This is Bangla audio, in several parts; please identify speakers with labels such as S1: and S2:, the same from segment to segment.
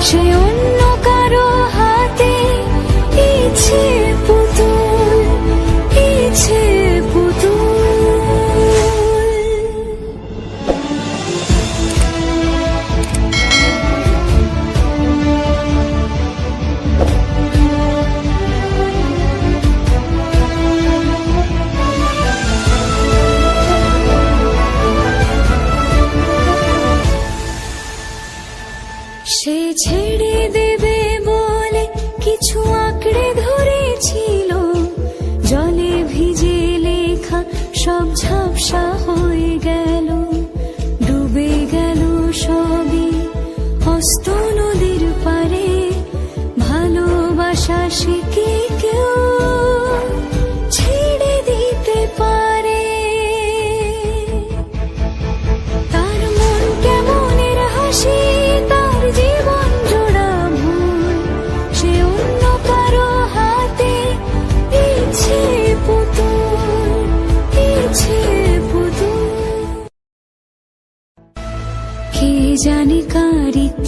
S1: সে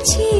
S1: ধরেছিল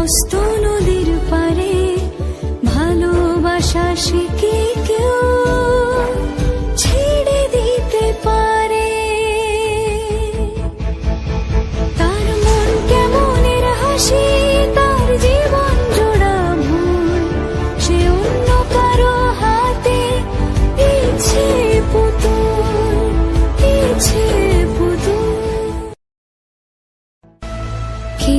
S1: হস্ত নদীর পারে ভালোবাসা কি কেউ ছেড়ে দিতে পারে। তার মন কেমনের হাসি, তার জীবন সে অন্য কারও হাতে পুতুল পুতুল। কে